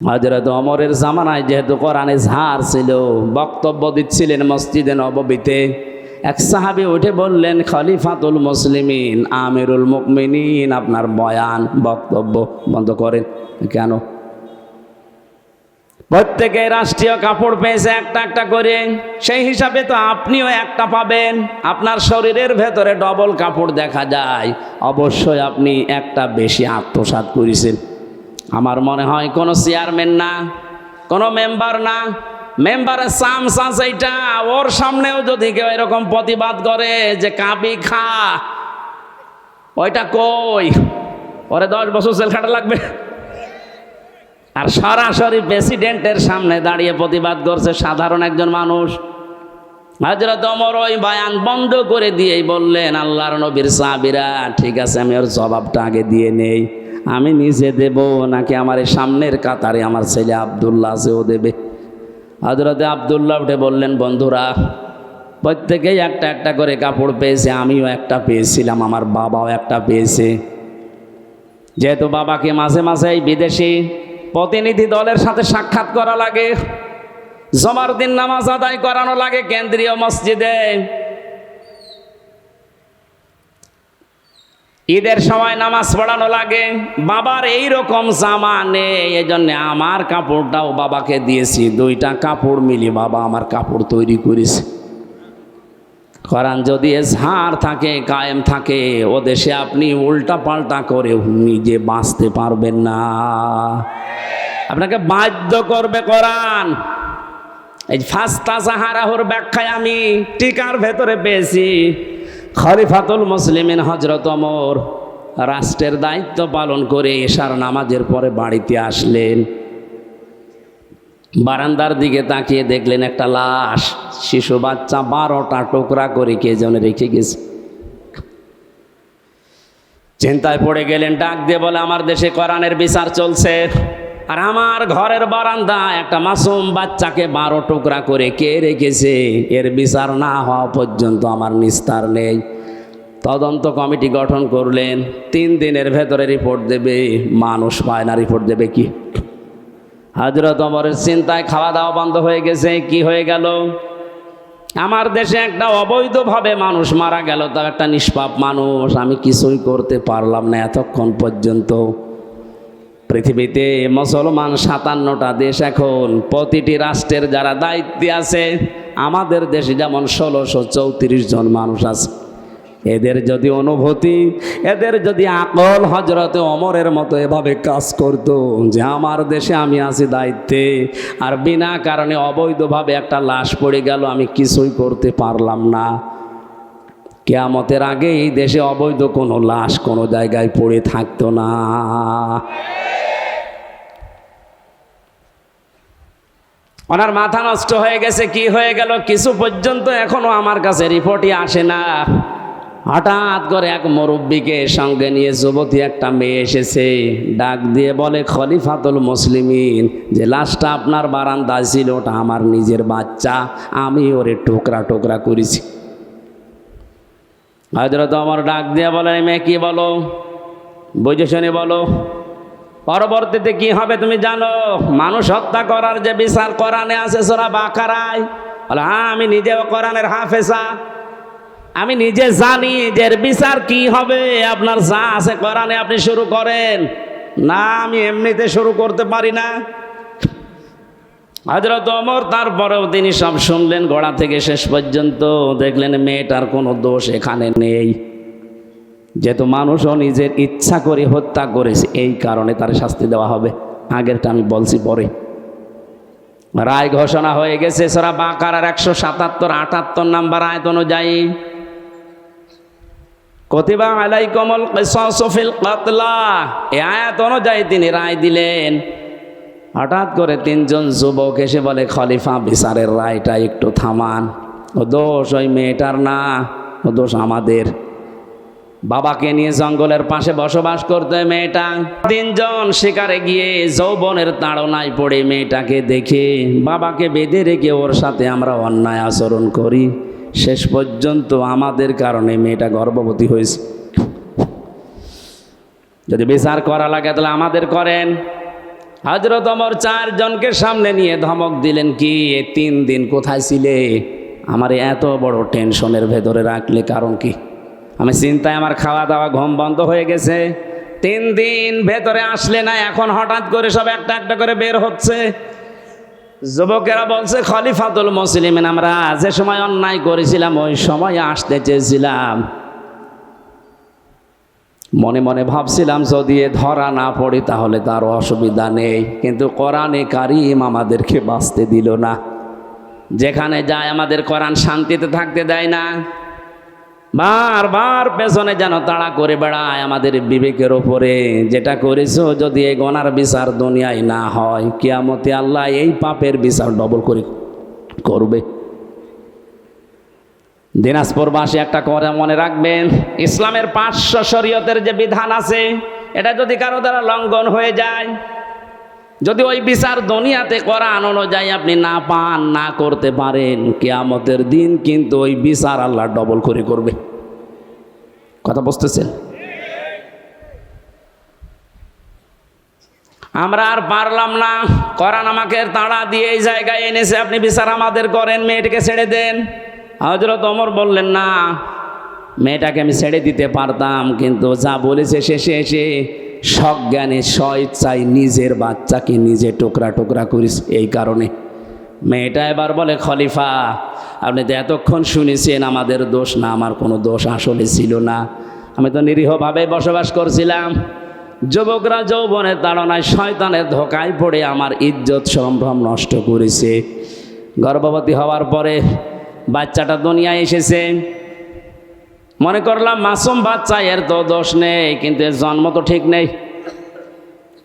হজরত অমরের জামানায় যেহেতু কোরআনে ঝাড় ছিল, বক্তব্য দিচ্ছিলেন মসজিদে নববীতে, এক সাহাবি উঠে বললেন, খলিফাতুল মুসলিমিন, আমিরুল মুকমিনিন আপনার বয়ান, বক্তব্য বন্ধ করেন। কেন? প্রত্যেকে রাষ্ট্রীয় কাপড় পেয়েছে একটা একটা করে, সেই হিসাবে তো আপনিও একটা পাবেন। আপনার শরীরের ভেতরে ডবল কাপড় দেখা যায়। অবশ্যই আপনি একটা বেশি আত্মসাৎ করেছেন। আমার মনে হয় কোনো চেয়ারম্যান না, কোনো মেম্বার না। মেম্বারের সাম সাস এইটা, ওর সামনেও যদি কেউ এরকম প্রতিবাদ করে যে কাবি খা, ওইটা কই? ওরে দশ বছর জেল খাটা লাগবে। আর সরাসরি প্রেসিডেন্টের সামনে দাঁড়িয়ে প্রতিবাদ করছে সাধারণ একজন মানুষ। হজরত অমর ওই বায়ান বন্ধ করে দিয়েই বললেন, আল্লাহর নবীর সাহাবিরা, ঠিক আছে, আমি ওর জবাবটা আগে দিয়ে নেই। আমি নিজে দেব নাকি আমার সামনের কাতারে আমার ছেলে আবদুল্লাহ আছে ও দেবে? হজরতে আবদুল্লাহ উঠে বললেন, বন্ধুরা, প্রত্যেকেই একটা একটা করে কাপড় পেয়েছে, আমিও একটা পেয়েছিলাম, আমার বাবাও একটা পেয়েছে। যেহেতু বাবাকে মাঝে মাঝে এই বিদেশি প্রতিনিধি দলের সাথে সাক্ষাৎ করা লাগে, জমার দিন নামাজ আদায় করানো লাগে কেন্দ্রীয় মসজিদে। ঈদের সময় নামাজ পড়ানো লাগে। বাবার এই রকম জামা নেই এই জন্যে আমার কাপড়টাও বাবাকে দিয়েছি। দুইটা কাপড় মিলি বাবা আমার কাপড় তৈরি করেছে। করান যদি ঝাড় থাকে, কায়েম থাকে, ও দেশে আপনি উল্টা পাল্টা করে নিজে বাঁচতে পারবেন না। আপনাকে বাধ্য করবে কোরআন। এই ফাস্তা সাহারাহর ব্যাখ্যায় আমি টিকার ভেতরে পেয়েছি। খলিফাতুল মুসলিমিন হজরত অমর রাষ্ট্রের দায়িত্ব পালন করে এশার নামাজের পরে বাড়িতে আসলেন। বারান্দার দিকে তাকিয়ে দেখলেন একটা লাশ, শিশু বাচ্চা বারোটা টুকরা করে কে যেন রেখে গেছে। চিন্তায় পড়ে গেলেন, ডাক দিয়ে বলে, আমার দেশে কোরআনের বিচার চলছে। আর আমার ঘরের বারান্দা একটা মাসুম বাচ্চাকে বারো টুকরা করে কে রেখেছে? এর বিচার না হওয়া পর্যন্ত আমার নিস্তার নেই। তদন্ত কমিটি গঠন করলেন। তিন দিনের ভেতরে রিপোর্ট দেবে। মানুষ পায় না, রিপোর্ট দেবে কি? হাজরত অমরের চিন্তায় খাওয়া দাওয়া বন্ধ হয়ে গেছে। কি হয়ে গেল? আমার দেশে একটা অবৈধভাবে মানুষ মারা গেল। তার একটা নিষ্পাপ মানুষ। আমি কিছুই করতে পারলাম না এতক্ষণ পর্যন্ত। পৃথিবীতে মুসলমান সাতান্নটা দেশ এখন। প্রতিটি রাষ্ট্রের যারা দায়িত্বে আছে, আমাদের দেশে যেমন ষোলোশো চৌত্রিশ জন মানুষ আছে। এদের যদি অনুভূতি, এদের যদি আকল হজরতে অমরের মতো এভাবে কাজ করতো যে আমার দেশে আমি আছি দায়িত্বে, আর বিনা কারণে অবৈধভাবে একটা লাশ পড়ে গেল, আমি কিছুই করতে পারলাম না। কেয়ামতের আগে এই দেশে অবৈধ কোনো লাশ কোনো জায়গায় পড়ে থাকতো না। ওনার মাথা নষ্ট হয়ে গেছে, কি হয়ে গেল? কিছু পর্যন্ত এখনও আমার কাছে রিপোর্টই আসে না। হঠাৎ করে এক মুরব্বীকে সঙ্গে নিয়ে যুবতী একটা মেয়ে এসেছে, ডাক দিয়ে বলে, খলিফাতুল মুসলিমিন, যে লাশটা আপনার বারান্দায় ছিল, ওটা আমার নিজের বাচ্চা, আমি ওরে টুকরা টুকরা করেছি। হজরত আমার ডাক দিয়ে বলে মেয়ে কি বলো? বুঝে শুনে বলো। পরবর্তীতে কি হবে তুমি জানো? মানুষ হত্যা করার যে বিচার কোরআনে আছে, সোরা বাকারায়। বলে হ্যাঁ আমি নিজেও কোরআনের হাফেসা আমি নিজে জানি যে বিচার কি হবে। আপনার যা আছে কোরআনে আপনি শুরু করেন। না, আমি এমনিতে শুরু করতে পারি না। হজরত অমর তারপরেও তিনি সব শুনলেন। গোড়া থেকে শেষ পর্যন্ত দেখলেন মেয়েটার কোনো দোষ এখানে নেই। যেহেতু মানুষও নিজের ইচ্ছা করে হত্যা করেছে, এই কারণে তার শাস্তি দেওয়া হবে। আগেরটা আমি বলছি পরে। রায় ঘোষণা হয়ে গেছে, সারা বাঁকার একশো সাতাত্তর, আটাত্তর নাম্বার আয়ত অনুযায়ী। কতিবা আলাই কমল সফিল কাতলা। এ আয়াত অনুযায়ী তিনি রায় দিলেন। হঠাৎ করে তিনজন যুবক এসে বলে, খলিফা, বিচারের রায়টা একটু থামান। ও দোষ, ওই মেয়েটার না। ও দোষ আমাদের। বাবাকে নিয়ে জঙ্গলের পাশে বসবাস করতে মেয়েটা। তিনজন শিকারে গিয়ে যৌবনের তাড়নায় পড়ে মেয়েটাকে দেখে বাবাকে বেঁধে রেখে ওর সাথে আমরা অন্যায় আচরণ করি। শেষ পর্যন্ত আমাদের কারণে মেয়েটা গর্ভবতী হয়েছে। যদি বিচার করা লাগে তাহলে আমাদের করেন। হজরত অমর চারজনকে সামনে নিয়ে ধমক দিলেন, কি, এ তিন দিন কোথায় ছিলে? আমার এত বড় টেনশনের ভেতরে রাখলে কারণ কি? আমি চিন্তায় আমার খাওয়া দাওয়া ঘুম বন্ধ হয়ে গেছে। তিন দিন ভেতরে আসলে না, এখন হঠাৎ করে সব একটা একটা করে বের হচ্ছে। যুবকেরা বলছে, খলিফাতুল মুসলিমিন, আমরা যে সময় অন্যায় করেছিলাম, ওই সময় আসতে চেয়েছিলাম। মনে মনে ভাবছিলাম, যদি ধরা না পড়ি, তাহলে তার অসুবিধা নেই। কিন্তু কোরআনে কারিম আমাদেরকে বাঁচতে দিল না। যেখানে যায়, আমাদের কোরআন শান্তিতে থাকতে দেয় না। বারবার পেছনে যেন তাড়া করে বেড়ায় আমাদের বিবেকের ওপরে। যেটা করেছ যদি এই গনার বিচার দুনিয়ায় না হয়, কিয়ামতে আল্লাহ এই পাপের বিচার ডবল করে করবে। দিনাজপুরবাসী একটা করে মনে রাখবেন, ইসলামের পাঁচশো শরীয়তের যে বিধান আছে, এটা যদি কারও দ্বারা লঙ্ঘন হয়ে যায়, যদি ওই বিচার দুনিয়াতে কোরআন অনুযায়ী আপনি না পান, না করতে পারেন, কেয়ামতের দিন কিন্তু ওই বিচার আল্লাহ ডবল করে করবে। কথা বুঝতেছেন আমরা আর পারলাম না। করান আমাকে তাড়া দিয়ে এই জায়গায় এনেছে। আপনি বিচার আমাদের করেন, মেয়েটিকে ছেড়ে দেন। হজরত অমর বললেন, না, মেয়েটাকে আমি ছেড়ে দিতে পারতাম, কিন্তু যা বলেছে শেষে এসে সজ্ঞানে স্বইচ্ছায় নিজের বাচ্চাকে নিজে টুকরা টুকরা করিস এই কারণে। মেয়েটা এবার বলে, খলিফা আপনি তো এতক্ষণ শুনেছেন, আমাদের দোষ না, আমার কোনো দোষ আসলে ছিল না। আমি তো নিরীহভাবে বসবাস করছিলাম। যুবকরা যৌবনের তাড়নায় শয়তানের ধোকায় পড়ে আমার ইজ্জত সম্ভ্রম নষ্ট করেছে। গর্ভবতী হওয়ার পরে বাচ্চাটা দুনিয়ায় এসেছে। মনে করলাম, মাসুম বাচ্চা, এর তো দোষ নেই, কিন্তু এর জন্ম তো ঠিক নেই।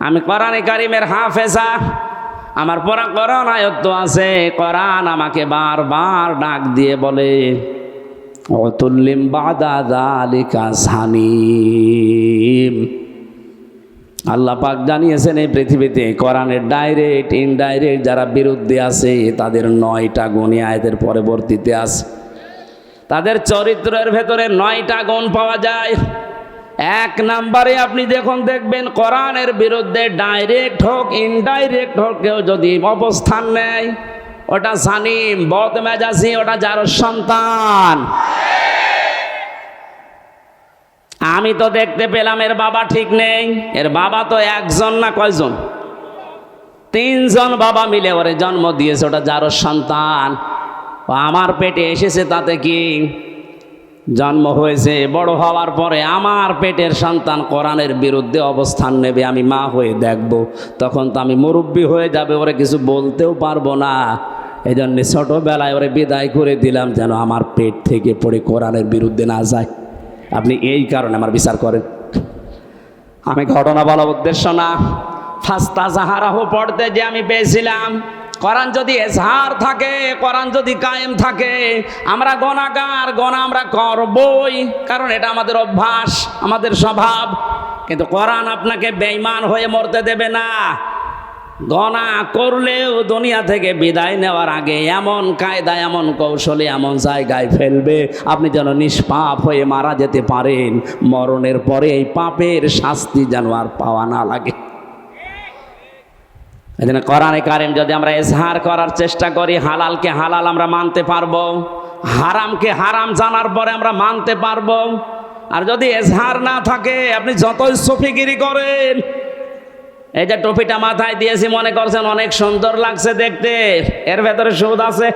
আমি কোরআনে কারিমের হাফেজা আমার পড়া কোরআন আয়ত্ত আছে কোরআন আমাকে বারবার ডাক দিয়ে বলে, অতুল্লিম বাদা দালিকা আল্লাহ পাক জানিয়েছেন এই পৃথিবীতে কোরআনের ডাইরেক্ট, ইনডাইরেক্ট যারা বিরুদ্ধে আছে, তাদের নয়টা গুণী আয়তের পরবর্তীতে আছে। তাদের চরিত্রের ভেতরে নয়টা গুণ পাওয়া যায়। এক নাম্বারে আপনি দেখুন, দেখবেন কোরআনের বিরুদ্ধে ডাইরেক্ট হোক ইনডাইরেক্ট হোক কেউ যদি অবস্থান নেয়, ওটা সানিম বদ মেজাজি ওটা যার সন্তান। আমি তো দেখতে পেলাম এর বাবা ঠিক নেই, এর বাবা তো একজন না কয়জন? তিনজন বাবা মিলে ওরে জন্ম দিয়েছে, ওটা যারও সন্তান। আমার পেটে এসেছে তাতে কি? জন্ম হয়েছে, বড় হওয়ার পরে আমার পেটের সন্তান কোরআনের বিরুদ্ধে অবস্থান নেবে, আমি মা হয়ে দেখব। তখন তো আমি মুরব্বী হয়ে যাবে, ওরে কিছু বলতেও পারব না। এই জন্য ছোটোবেলায় ওরে বিদায় করে দিলাম, যেন আমার পেট থেকে পড়ে কোরআনের বিরুদ্ধে না যায়। আপনি এই কারণে আমার বিচার করেন। আমি ঘটনা বলার উদ্দেশ্য না। ফাস্তা জাহারাহ পড়তে যে আমি পেয়েছিলাম কোরআন যদি এজহার থাকে, কোরআন যদি কায়েম থাকে, আমরা গণাগার গণা আমরা করবই। কারণ এটা আমাদের অভ্যাস, আমাদের স্বভাব। কিন্তু কোরআন আপনাকে বেঈমান হয়ে মরতে দেবে না। গণা করলেও দুনিয়া থেকে বিদায় নেওয়ার আগে এমন কায়দা, এমন কৌশলে, এমন জায়গায় ফেলবে। আপনি যেন নিষ্পাপ হয়ে মারা যেতে পারেন। মরণের পরে এই পাপের শাস্তি যেন আর পাওয়া না লাগে। জন্য কোরআনে কারিম যদি আমরা এজহার করার চেষ্টা করি, হালালকে হালাল আমরা মানতে পারব, হারামকে হারাম জানার পরে আমরা মানতে পারব। আর যদি এজহার না থাকে, আপনি যতই সফিগিরি করেন, এই যে টুপিটা মাথায় দিয়েছি, মনে করছেন অনেক সুন্দর লাগছে দেখতে, এর ভেতরে সুদ আছে?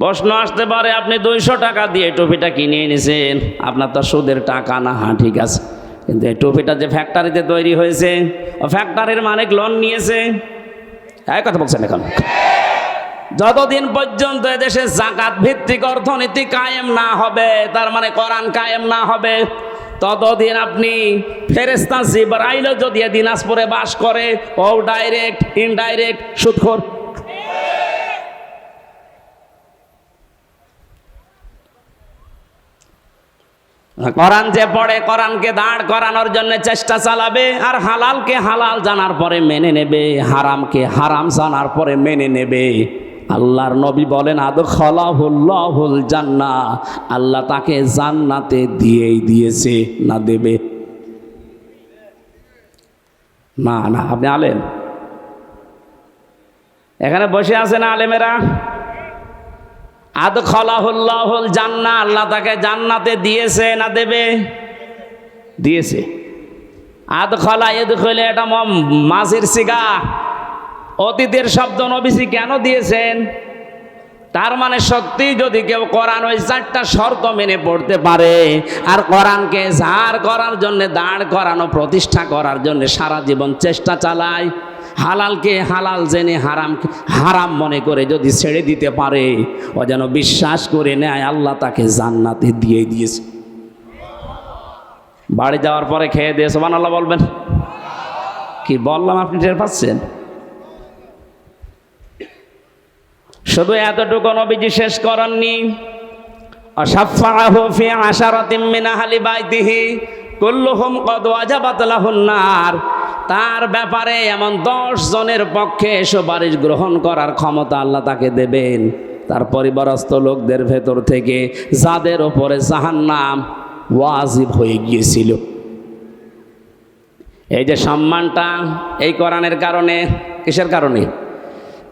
প্রশ্ন আসতে পারে, আপনি দুইশো টাকা দিয়ে টুপিটা কিনে এনেছেন আপনার তো সুদের টাকা না হ্যাঁ ঠিক আছে। কিন্তু এই টুপিটা যে ফ্যাক্টরিতে তৈরি হয়েছে, ও ফ্যাক্টরির মালিক লোন নিয়েছে। হ্যাঁ কথা বলছেন এখন। যতদিন পর্যন্ত এদেশে জাকাত ভিত্তিক অর্থনীতি কায়েম না হবে, তার মানে কোরআন কায়েম না হবে, ততদিন আপনি ফেরেস্তা জিবরাইলও যদি দিনাজপুরে বাস করে, ও ডাইরেক্ট ইনডাইরেক্ট সুদখোর কোরআন যে পড়ে, কোরআনকে দাঁড় করানোর জন্য চেষ্টা চালাবে আর হালালকে হালাল জানার পরে মেনে নেবে, হারামকে হারাম জানার পরে মেনে নেবে। আল্লাহর নবী বলেন আদ খলাহুল্লাহুল জান্না আল্লাহ তাকে জান্নাতে দিয়েই দিয়েছে, না দেবে। না না, আপনি আলেম। এখানে বসে আছেন আলেমেরা? আদ খলাহুল্লাহুল জান্না আল্লাহ তাকে জান্নাতে দিয়েছে না দেবে? দিয়েছে। আদ খলা এদ এটা মাসির সিগা। অতীতের শব্দ নবীজি কেন দিয়েছেন? তার মানে সত্যি যদি কেউ কোরআন ওই চারটা শর্ত মেনে পড়তে পারে, আর কোরআনকে ঝাড় করার জন্য, দাঁড় করানো, প্রতিষ্ঠা করার জন্য সারা জীবন চেষ্টা চালায় হালালকে হালাল জেনে হারাম হারাম মনে করে যদি ছেড়ে দিতে পারে, ও যেন বিশ্বাস করে নেয়, আল্লাহ তাকে জান্নাতে দিয়ে দিয়েছে। বাড়ি যাওয়ার পরে খেয়ে দিয়ে সোমান আল্লাহ বলবেন। কি বললাম আপনি, টের পাচ্ছেন? শুধু এতটুকু নবীজি শেষ করেননি। আশারাতিম মিন আহলি বাইতিহি, কুল্লুহুম কদ ওয়াজাবাত লাহুন নার। তার ব্যাপারে এমন দশ জনের পক্ষে সুপারিশ গ্রহণ করার ক্ষমতা আল্লাহ তাকে দেবেন। তার পরিবারস্থ লোকদের ভেতর থেকে যাদের ওপরে জাহান্নাম ওয়াজিব হয়ে গিয়েছিল। এই যে সম্মানটা এই কোরআনের কারণে, কিসের কারণে?